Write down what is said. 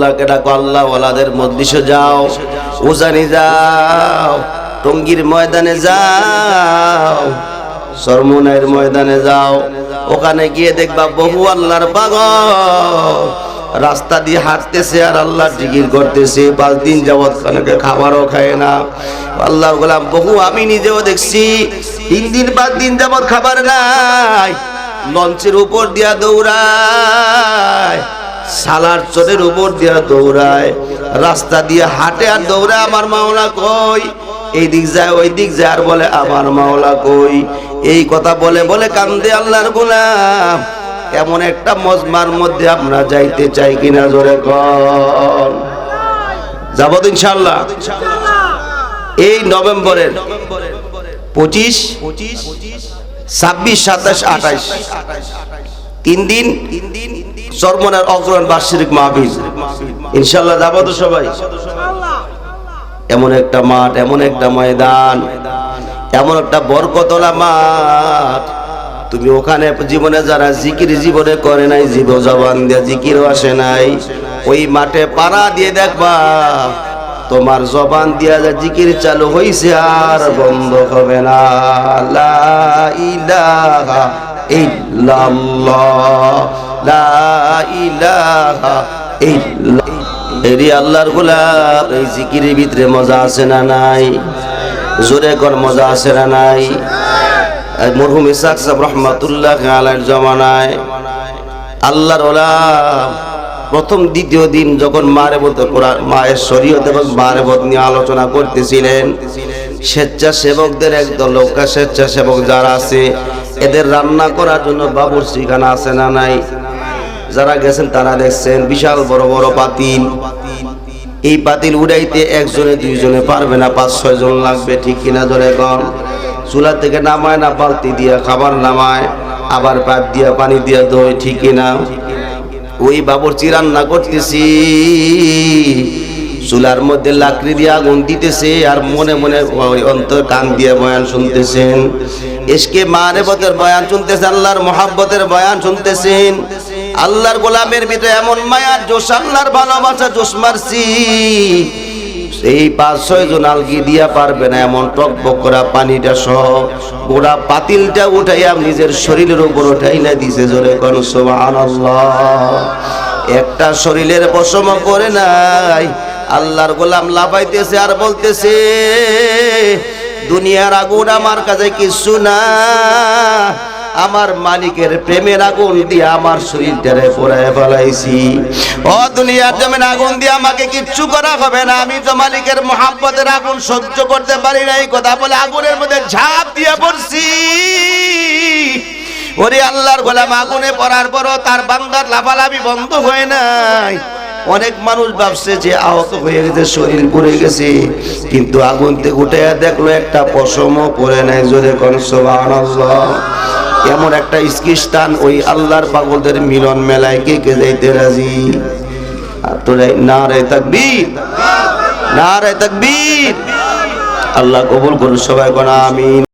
আল্লাহকে ডাকো আল্লাহ ওয়ালাদের মজলিসে যাও উজানি যাও, টঙ্গির ময়দানে যাও, সরমুনাইয়ের ময়দানে যাও, ওখানে গিয়ে দেখবা বহু আল্লাহর পাগল। রাস্তা দিয়ে হাঁটতেছে আর আল্লাহ জিকির করতেছে, পাঁচ দিন যাবৎ খানাকে খাবারও খায় না। আল্লাহ গোলাম, বহু আমি নিজেও দেখছি, তিন দিন, পাঁচ দিন যাবৎ খাবার নাই, লঞ্চের উপর দিয়া দৌড়ায়। সালার চরের উপর দিয়া দৌড়ায়, রাস্তা দিয়ে হাঁটে আর দৌড়ায়, আমার মাওলা কই? এই দিক যায় ওই দিক যায় আর বলে, আমার মাওলা কই? এই কথা বলে বলে কান্দে আল্লাহর গোলাম। এমন একটা মজমার মধ্যে আমরা যাইতে চাই কিনা জোরে কর যাব ইনশাল্লাহ এই নভেম্বরের পঁচিশ, ছাব্বিশ, সাতাশ, আঠাশ। তিন দিন তিন দিন চরমনের অগ্রহণ বার্ষিক মাহফিল। ইনশাল্লাহ যাব তো সবাই। এমন একটা মাঠ, এমন একটা ময়দান, এমন একটা বরকতলা মাঠ। তুমি ওখানে জীবনে যারা জিকির জীবনে করে নাই জীব জবান দিয়ে জিকিরও আসে নাই। ওই মাঠে পাড়া দিয়ে দেখবা, তোমার জবান দিয়া যা জিকির চালু হইছে আর বন্ধ হবে না। লা ইল্লাল্লাহ, লা ইলাহা ইল্লাল্লাহ। এরি আল্লাহর গোলাপ, এই জিকিরের ভিতরে মজা আছে না নাই? জোরে কর, মজা আছে না নাই? মরহুম ইসাক সাহেব রহমাতুল্লাহ আলাইর জমানায় আল্লাহর ওলাম প্রথম, দ্বিতীয় দিন যখন মারে বলতে মায়ের শরীয়ত এবং মারে বদ নিয়ে আলোচনা করতেছিলেন, স্বেচ্ছাসেবকদের একদল লোক, স্বেচ্ছাসেবক যারা আছে এদের রান্না করার জন্য বাবুর ঠিকানা আছে না নাই? যারা গেছেন তারা দেখছেন, বিশাল বড় বড় পাতিল। এই পাতিল উড়াইতে একজনে দুইজনে পারবে না, পাঁচ, ছয় জন লাগবে, ঠিক কিনা ধরে কন? চুলা থেকে নামায় না, বালতি দিয়া, খাবার নামায়, আবার পাত দিয়া, পানি দিয়া দই ঠিক কিনা? ওই বাবরচি রান্না করতেছি। চুলার মধ্যে লাকড়ি দিয়ে আগুন দিতেছে আর মনে মনে অন্তর কান দিয়ে বয়ান শুনতেছেন। এসকে মারেবতের বয়ান শুনতেছে, আল্লাহর মহাব্বতের বয়ান শুনতেছেন। আল্লাহর গোলামের ভিতরে এমন মায়ার জোশ, আল্লাহর ভালোবাসা, জোশ মারছি। এই পাঁচ, ছয় জন আলগি দিয়া পারবে না, এমন টক করা পানিটা সহ। গোড়া পাতিলটা উঠাইয়া নিজের শরীরের উপর উঠাই না দিছে জোরে কোন, সুবহানাল্লাহ। একটা শরীরের পশম করে নাই আল্লাহর গোলাম লাফাইতেছে আর বলতেছে, দুনিয়ার আগুন আমার কাছে কিছু না। আমার মালিকের প্রেমের আগুন দিয়ে আমার শরীরটারে পোড়ায় ফেলাইছি। ও দুনিয়ার জমিন আগুন দিয়ে আমাকে কিচ্ছু করা হবে না। আমি তো মালিকের মহাব্বতের আগুন সহ্য করতে পারি না। এই কথা বলে আগুনের মধ্যে ঝাঁপ দিয়ে পড়ছি। ওরে আল্লাহর গোলাম, আগুনে পড়ার পরও তার বান্দার লাফালাফি বন্ধ হয় নাই। অনেক মানুষ ভাবছে যে আহত হয়ে গেছে, শরীর পড়ে গেছে। কিন্তু আগুন থেকে উঠে দেখল একটা পশমও পড়ে নাই, জোরে এমন একটা স্থান ওই আল্লাহর পাগলদের মিলন মেলায় কে কে যাইতে রাজি? না রে তাকবীর না আল্লাহ কবুল করুন সবাই, কোন আমিন।